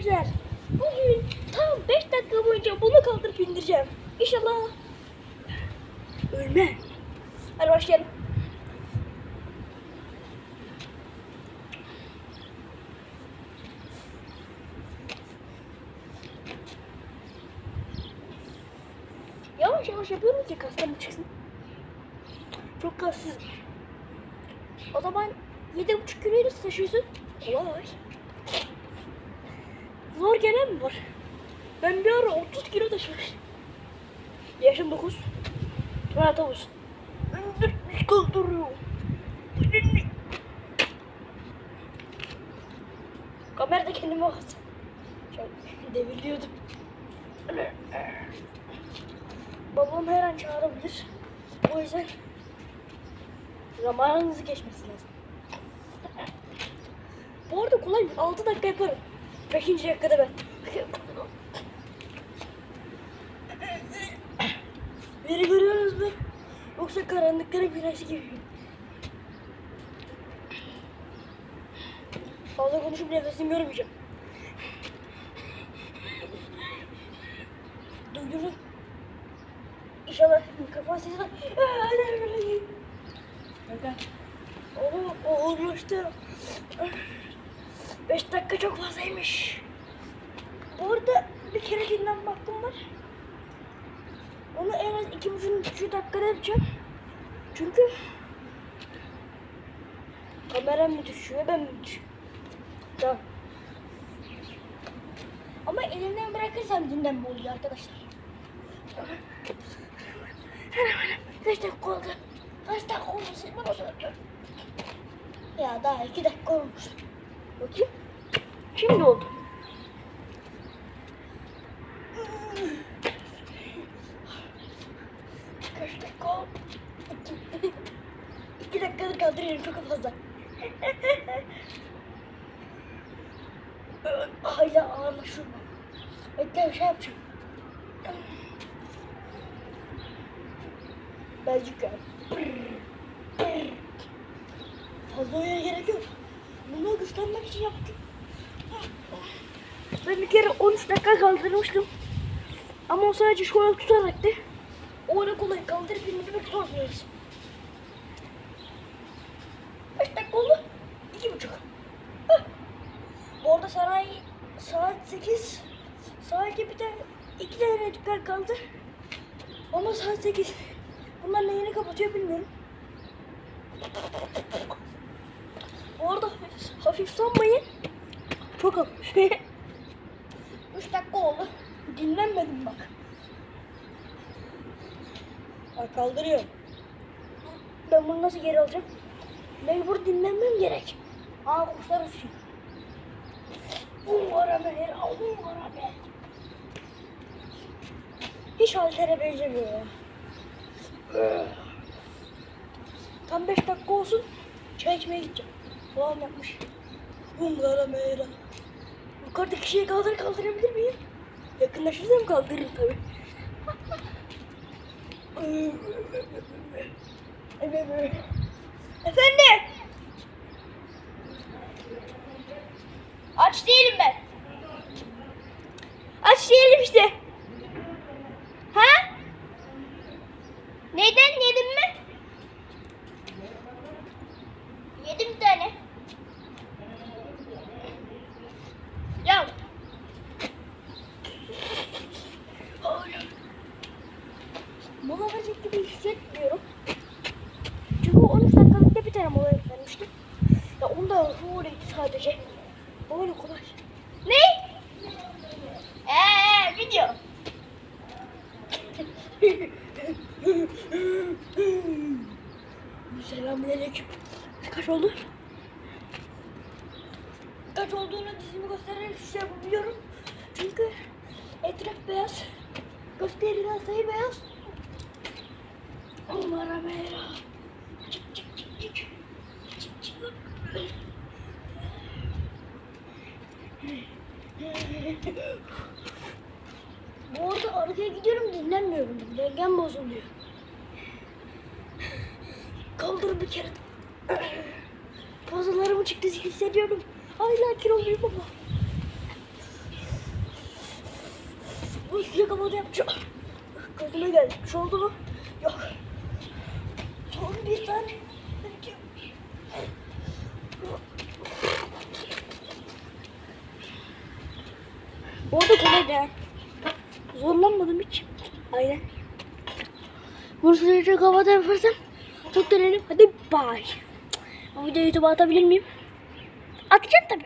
arkadaşlar. Bugün tam 5 dakika boyunca bunu kaldırıp indireceğim. İnşallah ölme. Hadi başlayalım. Yavaş yavaş yapıyorum ki kaslarım çıksın. Çok kassız. O zaman 7,5 kiloyu nasıl taşıyorsun? Kolay. Zor gelen mi var? Ben bir ara 30 kilo taşımıştım. Yaşım 9. Tuvalet havuz. Kaldırıyor. Kamerada kendime baktım. Devirliyordum. Babam her an çağırabilir. O yüzden zamanınızı geçmesi lazım. Bu arada kolay 6 dakika yaparım. 5. dakikada ben. Beni görüyorsunuz mu? Yoksa karanlıklara güneş gibi. Fazla konuşup nefesimi görmeyeceğim. Duydunuz. İnşallah mikrofon sesi var. Bakın. Oo, ağırlaştı. 5 dakika çok fazlaymış. Bu arada bir kere dinlenme hakkım var. Onu en az iki buçuk üç dakikada yapacağım. Çünkü kameram mı düşüyor ben mi düşüyorum? Tamam. Ama elimden bırakırsam dinlenme oluyor arkadaşlar. Kaç dakika oldu? Kaç dakika oldu? Ya daha iki dakika olmuş. Bakayım. Şimdi oldu. Kaç dakika? İki, iki dakikadır kaldırıyorum çok fazla. Hala ağırlaşıyor. Bekle bir şey yapacağım. Belcik ya. Fazla oya gerek yok. Bunu güçlenmek için yaptım. Ben bir kere 13 dakika kaldırmıştım. Ama o sadece şöyle tutaraktı. O öyle kolay kaldırıp indirmek zorundayız. Kaç dakika oldu? İki buçuk. Hah. Bu arada sanayi saat 8. Sadece bir tane iki tane dükkan kaldı. Ama saat 8. Bunlar neyini kapatıyor bilmiyorum. Bu arada hafif sanmayın. Çok hafif. 3 dakika oldu. Dinlenmedim bak. Bak kaldırıyorum. Ben bunu nasıl geri alacağım? Mecbur dinlenmem gerek. Aa kuşlar uçuyor. Umara be, umara be. Hiç haltere benzemiyor ya. Tam 5 dakika olsun. Çay içmeye gideceğim. Babam yapmış. Umara meyra. Yukarıdaki şeyi kaldır kaldırabilir miyim? Yakınlaşırsam kaldırırım tabii. Efendim? Aç değilim ben. Aç değilim işte. Ha? Neyden yedin mi? Yedim bir tane. Ya. Mola verecek gibi hissetmiyorum. Çünkü 13 dakikalıkta bir tane mola vermiştim. Ya onda öyleydi sadece. Böyle kolay. Ne? Eee video. Selamünaleyküm. Oldu? Kaç olduğunu dizimi göstererek şey yapabiliyorum. Çünkü etraf beyaz. Gösterilen sayı beyaz. Onlara beyaz. Çık çık. Bu arada arkaya gidiyorum dinlenmiyorum. Dengem bozuluyor. Kaldır bir kere. Pozalarımı çıktı hissediyorum. Hala kiloluyum ama. sıcak havada yapacağım. Gözüme geldi. Bir oldu mu? Yok. Son bir tane. Bu arada kolay da. Zorlanmadım hiç. Aynen. Bunu sıcak havada yaparsam çok denerim. Hadi bye. Bu videoyu YouTube'a atabilir miyim? Atacağım tabii.